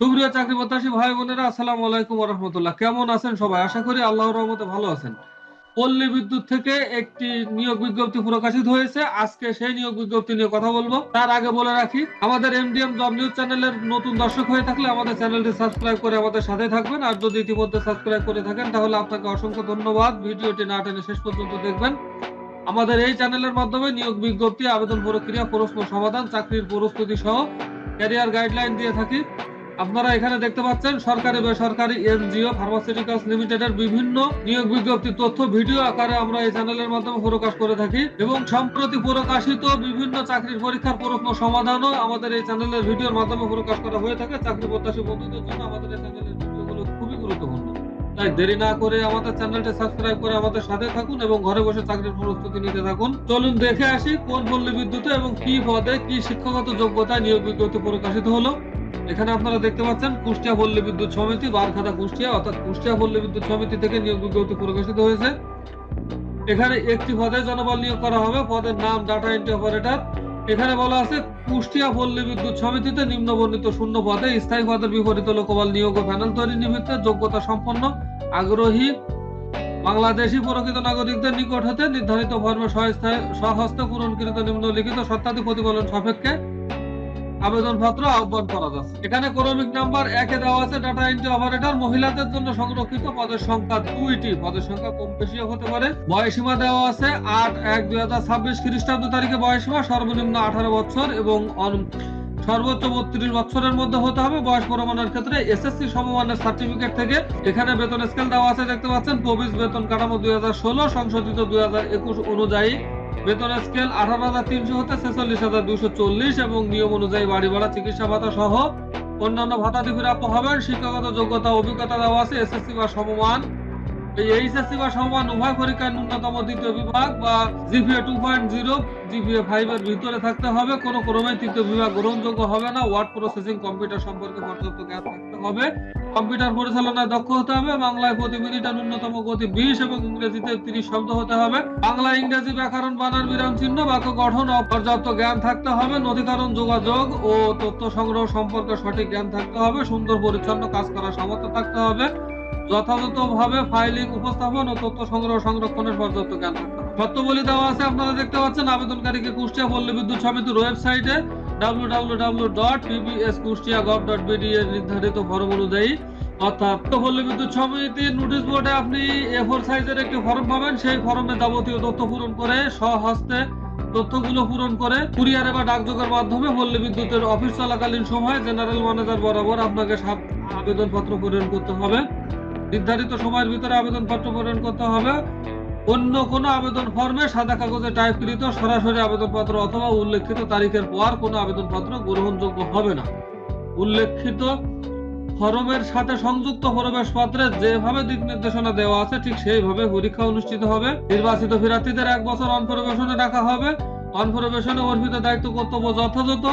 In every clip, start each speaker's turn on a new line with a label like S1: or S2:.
S1: সুপ্রিয় চাকরি প্রত্যাশী ভাই বোনেরা, আসসালামু আলাইকুম কেমন আছেন সবাই? আশা করি আল্লাহর রহমতে ভালো আছেন। পল্লী বিদ্যুৎ থেকে একটি নিয়োগ বিজ্ঞপ্তি প্রকাশিত হয়েছে। আজকে সেই নিয়োগ বিজ্ঞপ্তি নিয়ে কথা বলব। তার আগে বলে রাখি, আমাদের এমডিএম জব নিউজ চ্যানেলের নতুন দর্শক হয়ে থাকলে আমাদের চ্যানেলটি সাবস্ক্রাইব করে আমাদের সাথে থাকবেন। আর যদি ইতিমধ্যে সাবস্ক্রাইব করে থাকেন, তাহলে আপনাকে অসংখ্য ধন্যবাদ। ভিডিওটি না টেনে শেষ পর্যন্ত দেখবেন। আমাদের এই চ্যানেলের মাধ্যমে নিয়োগ বিজ্ঞপ্তি, আবেদন প্রক্রিয়া, প্রশ্ন সমাধান, চাকরির প্রস্তুতি সহ ক্যারিয়ার গাইডলাইন দিয়ে থাকি। আপনারা এখানে দেখতে পাচ্ছেন সরকারি বেসরকারি এনজিও ফার্মাসিউটিক্যালস লিমিটেডের বিভিন্ন নিয়োগ বিজ্ঞপ্তি তথ্য ভিডিও আকারে আমরা এই চ্যানেলের মাধ্যমে প্রকাশ করে থাকি এবং সম্প্রতি প্রকাশিত বিভিন্ন চাকরির পরীক্ষার প্রশ্ন সমাধানও আমাদের এই চ্যানেলের ভিডিওর মাধ্যমে প্রকাশ করা হয়ে থাকে চাকরি প্রত্যাশী বন্ধুদের জন্য আমাদের এই চ্যানেলের ভিডিওগুলো খুবই গুরুত্বপূর্ণ। তাই দেরি না করে আমাদের চ্যানেলটি সাবস্ক্রাইব করে আমাদের সাথে থাকুন এবং ঘরে বসে চাকরির প্রস্তুতি নিতে থাকুন। চলুন দেখে আসি কোন পল্লী বিদ্যুতে এবং কি পদে কি শিক্ষাগত যোগ্যতায় নিয়োগ বিজ্ঞপ্তি প্রকাশিত হলো। এখানে আপনারা দেখতে পাচ্ছেন কুষ্টিয়া পল্লী বিদ্যুৎ সমিতি বারখাতা কুষ্টিয়া, অর্থাৎ কুষ্টিয়া পল্লী বিদ্যুৎ সমিতি থেকে নিয়োগ বিজ্ঞপ্তি প্রকাশিত হয়েছে। এখানে একটি পদে জনবল নিয়োগ করা হবে। পদের নাম ডাটা এন্ট্রি অপারেটর এখানে বলা আছে, কুষ্টিয়া পল্লী বিদ্যুৎ সমিতিতে নিম্ন বর্ণিত শূন্য পদে স্থায়ী পদের বিপরীত লোকবল নিয়োগ ও প্যানেল তৈরি নিমিত্তে যোগ্যতা সম্পন্ন, আগ্রহী, বাংলাদেশি প্রকৃত নাগরিকদের নিকট হতে নির্ধারিত ফর্মে স্বহস্তে পূরণকৃত নিম্নলিখিত সত্যাদি প্রতিফলন সাপেক্ষে আবেদনপত্র আহ্বান করা যাচ্ছে। এখানে ক্রমিক নাম্বার একে দেওয়া আছে ডাটা এন্ট্রি অপারেটর মহিলাদের জন্য সংরক্ষিত পদের সংখ্যা দুইটি। পদের সংখ্যা কম বেশিও হতে পারে। বয়সীমা দেওয়া আছে আট এক দুই হাজার ছাব্বিশ খ্রিস্টাব্দ তারিখে বয়সীমা সর্বনিম্ন আঠারো বছর এবং সর্বোচ্চ বত্রিশ বছরের মধ্যে হতে হবে। বয়স প্রমাণের ক্ষেত্রে এসএসসি সমমানের সার্টিফিকেট থেকে এখানে বেতন স্কেল দেওয়া আছে, দেখতে পাচ্ছেন। প্রবিস বেতন কাঠামো দুই হাজার ষোলো, সংশোধিত দুই হাজার একুশ অনুযায়ী বেতন স্কেল আঠারো হাজার তিনশো হতে ছেচল্লিশ হাজার দুশো চল্লিশ এবং নিয়ম অনুযায়ী বাড়ি ভাড়া, চিকিৎসা ভাতা সহ অন্যান্য ভাতাদি প্রাপ্য হবেন। শিক্ষাগত যোগ্যতা, অভিজ্ঞতা দেওয়া আছে এসএসসি বা সমমান। এই এইচএসসি বা সমমান উভয় পরীক্ষায় ন্যূনতম দ্বিতীয় বিভাগ বা GPA two point zero GPA five এর ভিতরে থাকতে হবে। কোনো ক্রমে তৃতীয় বিভাগ গ্রহণযোগ্য হবে না। ওয়ার্ড প্রসেসিং কম্পিউটার সম্পর্কে পর্যাপ্ত জ্ঞান থাকতে হবে। কম্পিউটার পরিচালনায় দক্ষ হতে হবে। বাংলায় প্রতি মিনিটে ন্যূনতম গতি বিশ এবং ইংরেজিতে তিরিশ শব্দ হতে হবে। বাংলা, ইংরেজি ব্যাকরণ, বানান, বিরাম, চিহ্ন, বাক্য গঠন ও জ্ঞান থাকতে হবে। নথিকরণ, যোগাযোগ ও তথ্য সংগ্রহ সম্পর্কে সঠিক জ্ঞান থাকতে হবে। সুন্দর, পরিচ্ছন্ন কাজ করার সামর্থ্য থাকতে হবে। যথাযথভাবে ফাইলিং উপস্থাপন ও তথ্য সংগ্রহ সংরক্ষণের পর্যাপ্ত জ্ঞান থাকতে হবে। শর্তাবলী দেওয়া আছে, আপনারা দেখতে পাচ্ছেন, আবেদনকারীকে কুষ্টিয়া পল্লী বিদ্যুৎ সমিতির ওয়েবসাইটে www.pbskustia.gov.bd এর নির্ধারিত ফর্ম অনুযায়ী, অর্থাৎ পল্লী বিদ্যুৎ সমিতির নোটিশ বোর্ডে আপনি এ ফোর সাইজের একটি ফর্ম পাবেন। সেই ফর্মে যাবতীয় তথ্য পূরণ করে, স্বহস্তে তথ্যগুলো পূরণ করে, কুরিয়ারে বা ডাকযোগের মাধ্যমে পল্লী বিদ্যুতের অফিস চলাকালীন সময়ে জেনারেল ম্যানেজার বরাবর আপনাকে আবেদনপত্র পূরণ করতে হবে। নির্ধারিত সময়ের ভিতরে আবেদনপত্র পূরণ করতে হবে। অন্য কোনো আবেদন ফর্মে সাদা কাগজে টাইপকৃত সরাসরি আবেদনপত্র অথবা উল্লেখিত তারিখের পর কোনো আবেদনপত্র গ্রহণযোগ্য হবে না। উল্লেখিত ফরমের সাথে সংযুক্ত প্রবেশপত্রে যেভাবে দিক নির্দেশনা দেওয়া আছে, ঠিক সেইভাবে পরীক্ষা অনুষ্ঠিত হবে। নির্বাচিত প্রার্থীদের এক বছর অনপরিবেশনে রাখা হবে। অনপরিবেশনে অর্পিত দায়িত্ব কর্তব্য যথাযথ।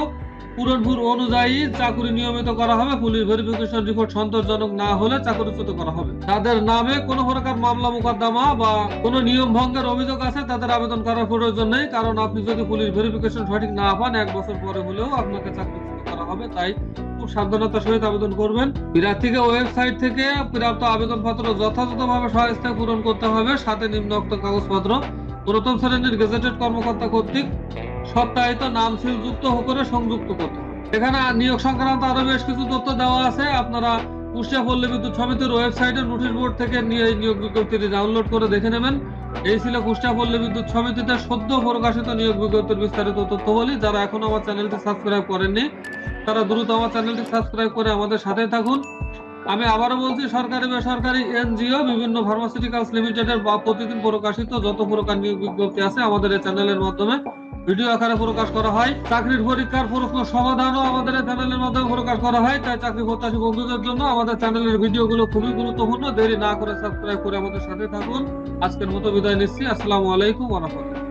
S1: পূরণভূর অনুযায়ী চাকুরি নিয়মিত করা হবে। পুলিশ ভেরিফিকেশন রিপোর্ট সন্তোষজনক না হলে চাকরিচ্যুত করা হবে। তাদের নামে কোনো প্রকার মামলা মোকদ্দমা বা কোনো নিয়ম ভঙ্গের অভিযোগ আছে, তাদের আবেদন করার প্রয়োজন নেই। কারণ আপনি যদি পুলিশ ভেরিফিকেশন সঠিক না পান, এক বছর পরে হলেও আপনাকে চাকরিচ্যুত করা হবে। তাই খুব সাবধানতার সহিত আবেদন করবেন। প্রার্থীকে ওয়েবসাইট থেকে প্রাপ্ত আবেদনপত্র যথাযথভাবে সহায়তায় পূরণ করতে হবে। সাথে নিম্নোক্ত কাগজপত্র। প্রথম শ্রেণির গেজেটেড কর্মকর্তা কর্তৃক সত্যায়িত নাম সিলযুক্ত করে সংযুক্ত করতে হবে। এখানে নিয়োগ সংক্রান্ত আরও বেশ কিছু তথ্য দেওয়া আছে। আপনারা কুষ্টিয়া পল্লী বিদ্যুৎ সমিতির ওয়েবসাইটে নোটিশ বোর্ড থেকে নিয়ে নিয়োগ বিজ্ঞপ্তিটি ডাউনলোড করে দেখে নেবেন। এই ছিল কুষ্টিয়া পল্লী বিদ্যুৎ সমিতিতে সদ্য প্রকাশিত নিয়োগ বিজ্ঞপ্তির বিস্তারিত তথ্য বলি যারা এখনও আমার চ্যানেলটি সাবস্ক্রাইব করেননি, তারা দ্রুত আমার চ্যানেলটি সাবস্ক্রাইব করে আমাদের সাথে থাকুন। আমি আবারও বলছি, সরকারি বেসরকারি এনজিও, বিভিন্ন ফার্মাসিউটিক্যালস লিমিটেডের বা প্রতিদিন প্রকাশিত যত প্রকার নিয়োগ বিজ্ঞপ্তি আছে আমাদের এই চ্যানেলের মাধ্যমে ভিডিও আকারে প্রকাশ করা হয়, চাকরির পরীক্ষার প্রশ্ন সমাধানও আমাদের চ্যানেলের মাধ্যমে প্রকাশ করা হয়, তাই চাকরি প্রত্যাশী বন্ধুদের জন্য আমাদের চ্যানেলের ভিডিওগুলো খুবই গুরুত্বপূর্ণ। দেরি না করে সাবস্ক্রাইব করে আমাদের সাথে থাকুন। আজকের মতো বিদায় নিচ্ছি। আসসালামু আলাইকুম রাহমাতুল্লাহ।